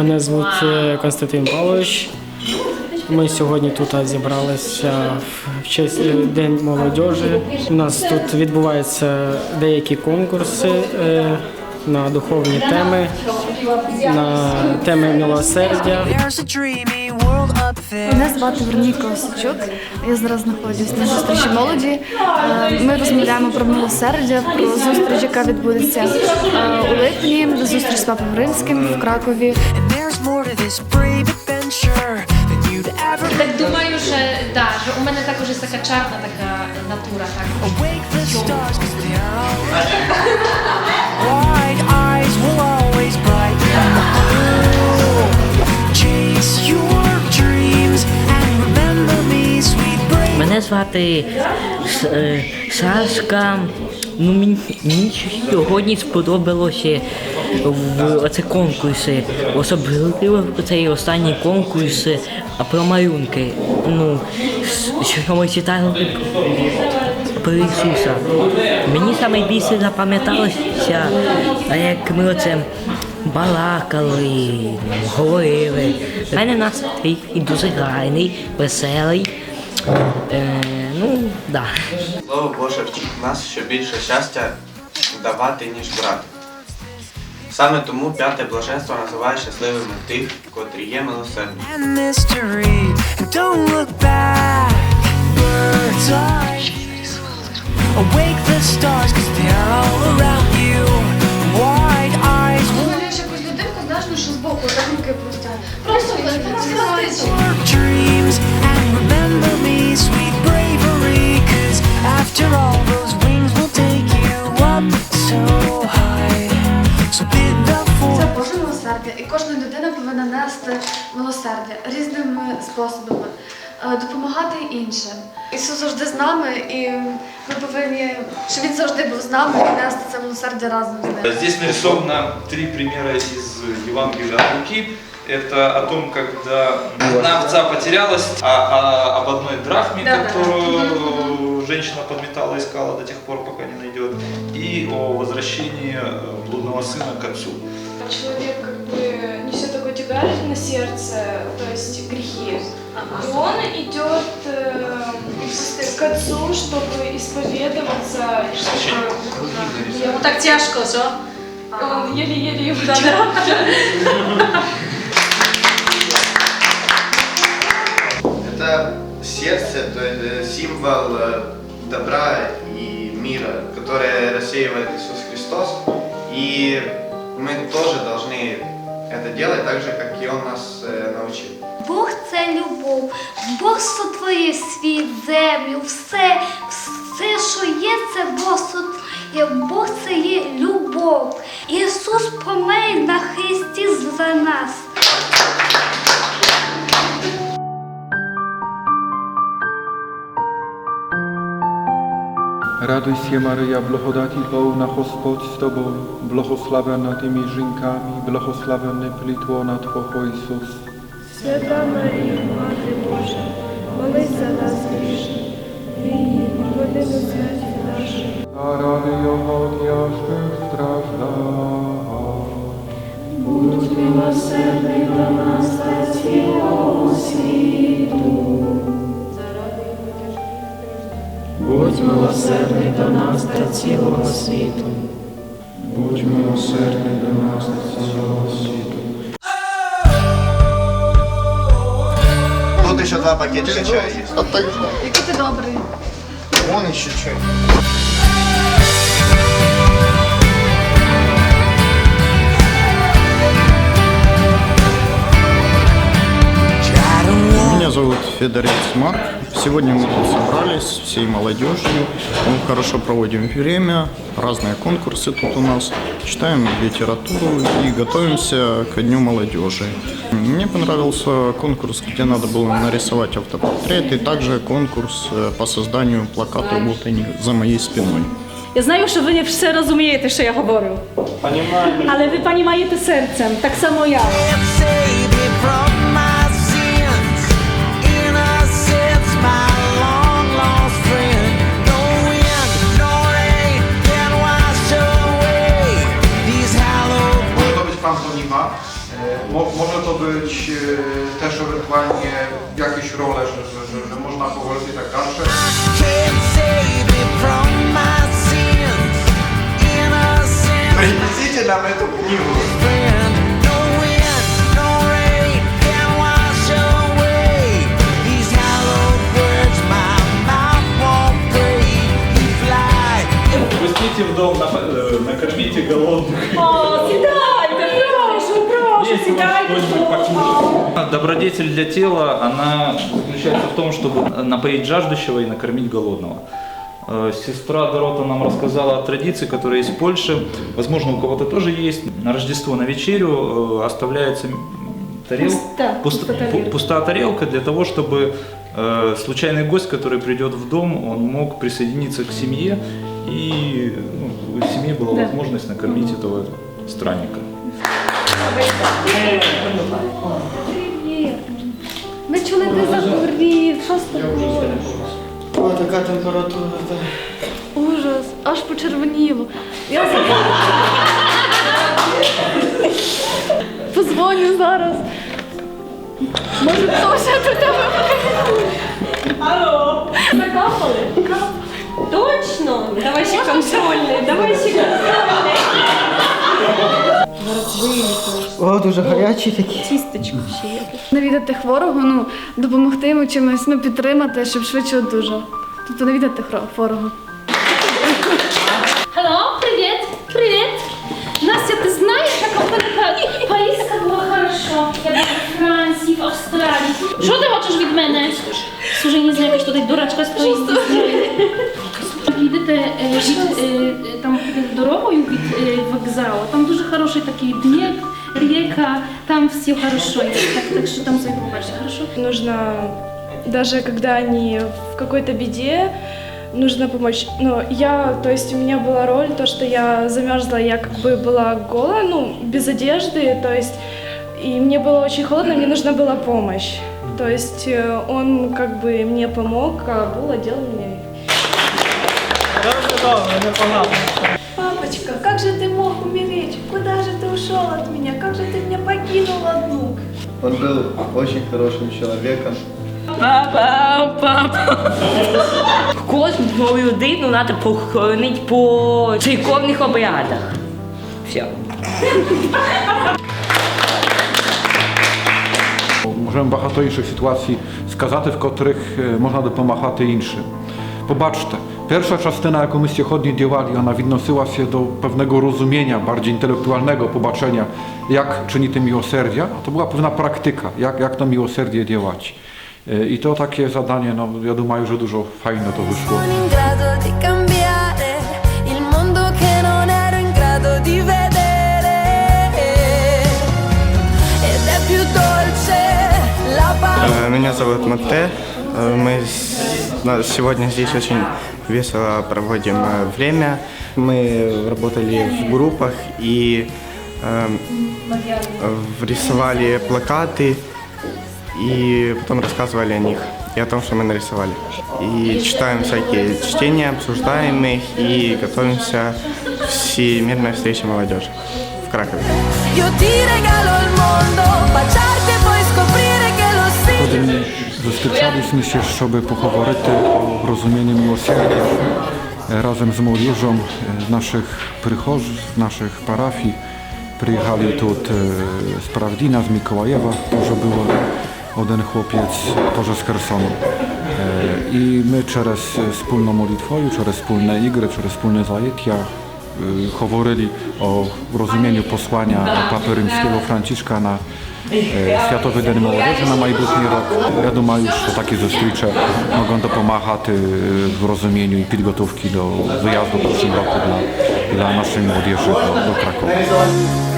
Мене звуть е, Константин Павлович. Ми сьогодні тут зібралися в честь е, День молодіжі. У нас тут відбуваються деякі конкурси е, на духовні теми, на теми милосердя. Мене звати Вероніка Осичук. Я зараз знаходжусь на зустрічі молоді. Е, Ми розмовляємо про милосердя, про зустріч, яка відбудеться е, у липні. Зустріч з папою римським в Кракові. Так думаю, що да, що у мене також така чарна така натура. Так. звати е, Сашка. Ну, мені, сьогодні сподобалося в оце конкурси. Особливо цей останній конкурс про малюнки. Ну, що ми читали про Ісуса. Мені саме більше запам'яталося, як ми оце балакали, говорили. У мене настрій і дуже гарний, веселий. Е, ну, да. Слово Боже в нас, що більше щастя давати, ніж брати. Саме тому п'яте блаженство називає щасливими тих, котрі є милосердні. Це. Боже милосердя, і кожна людина повинна нести милосердя різними способами, е, допомагати іншим. Ісус завжди з нами, і ми повинні, щоб він завжди був з нами і нести це милосердя разом з ним. Здесь нарисовано три примера из Евангелия от Луки. Это о том, когда одна овца потерялась, а, а об одной драхме, Да-да. которую женщина подметала, искала до тех пор, пока не найдет, и о возвращении э, блудного сына к отцу. человек как бы несет такой тягарь на сердце, то есть грехи. И он идет э, к отцу, чтобы исповедоваться, и чтобы Йому так тяжко, що? он еле-еле его Это сердце, то есть э, символ э, добра и мира, которое рассеивает Иисус Христос. И мы тоже должны это делать так же, как и Он нас э, научил. Бог це любов, Бог сотворив світ, землю, все, все, що є, це Бог сотворив. Бог це є любов. Ісус помер на Христі за нас. Radуйся, Maryja, благодаті повна Господь з тобою, благословена ти між жінками, благословенне плітвона Твого Ісус. Свята Марія, Мати Божа, молись за нас грішних, нині і годину смерті нашої. Ради Його тяжких страждань. Будь милосердний до нас Будь милосердний до нас та цілого світу. Будь милосердний до нас та цілого світу. Тут еще два пакетика чая есть. Який ти добрий. Вон еще чай. Меня зовут Федорец Марк. Сегодня мы тут собрались всей молодежью. Мы хорошо проводим время, разные конкурсы тут у нас. Читаем литературу и готовимся к Дню молодежи. Мне понравился конкурс, где надо было нарисовать автопортрет, и также конкурс э, по созданию плаката «Вот они за моей спиной». Я знаю, що ви не все розумієте, що я говорю. Але ви понімаєте серцем, так само я. pantonima. E, mo, może to być e, też ewentualnie jakieś role, że, że, że, że można powolnie tak dalsze. Przejdźcie nawet opinię. Добродетель для тела, она заключается в том, чтобы напоить жаждущего и накормить голодного. Э, Сестра Дорота нам рассказала о традиции, которая есть в Польше. Возможно, у кого-то тоже есть. На Рождество, на вечерю э, оставляется м, тарелка, Пуста, пуста, пуста тарелка. пу- пустая тарелка для того, чтобы э, случайный гость, который придет в дом, он мог присоединиться к семье и ну, у семьи была Да. возможность накормить этого странника. Привіт. Ми чули, ти захворів. Що з тобою? О, така температура. та. Ужас, аж почервоніло. Я за- Позвоню зараз. Може, Тося до тебе? Алло, закапали? Точно? Давай ще контрольний, давай ще контрольний. О, дуже гарячі такі. Тістечко ще є. Навідати хворого, ну, допомогти йому чимось, ну, підтримати, щоб швидше одужав. Тобто навідати хворого. Алло, привет, привет. Настя, знаешь, как у мене поїздка була хорошо? Я була в Франції, в Австралії. Що ти хочеш від мене? Слушай, не знаю, якась тут дурачка стоїть. Їдете е, від, е, вокзалу, там дуже хороший такий Дніп, ріка, там все хорошо. є. Так, так що там все побачите, хорошо? Нужно, даже когда они в какой-то беде, нужно помочь. Но я, то есть у меня была роль, то, что я замерзла, я как бы была голая, ну, без одежды, то есть, и мне было очень холодно, мне нужна была помощь. То есть э, он как бы мне помог, а был одел меня. Добре, добре, непогано. Папочка, как же ты мог умереть? Куда же ты ушел от меня? Как же ты меня покинул одну? Он был очень хорошим человеком. Папа, папа. Кожну людину треба похоронити по церковних обрядах. Все. Możemy багато інших ситуацій сказати, в котрих е, можна допомагати іншим. Побачте, pierwsza частина, яку ми сьогодні діяли, вона відносила się do pewnego rozumienia, bardziej intelektualnego pobaczenia, jak czynity miłosierdzia, a to była pewna praktyka, jak, jak to miłosierdzie działać. E, I to takie zadanie, no ja думаю, że dużo fajne to wyszło. Sono in grado di cambiare il mondo che non ero in grado di vedere. Ed è più dolce la paura. Э, Меня зовут Матте. Мы сегодня здесь очень весело проводим э, время. Мы работали в группах и эм, э, рисовали плакаты и потом рассказывали о них и о том, что мы нарисовали. И читаем всякие чтения, обсуждаем их и готовимся к всемирной встрече молодежи в Кракове. Io ti regalo il mondo, baciarti e poi scoprire che lo Сьогодні Spotykaliśmy się, żeby pochowaryć o rozumieniu miłosierdzia razem z młodzieżą e, naszych prychorzy, naszych parafii. Przyjechali tu e, z Prawdina, z Mikołajewa, dużo było jeden chłopiec, to z Kersonu. E, I my przez wspólną modlitwę, przez wspólne igry, przez wspólne zajęcia спільні ігри, через спільні заняття е, говорили о розумінні послання Папи Римського Францишка на е, Святовий день молодежі на майбутній рік. Я думаю, що такі зустрічі можуть допомагати е, в розумінню і підготовці до виїзду в цьому року для, для нашої молодежі до, до Кракові.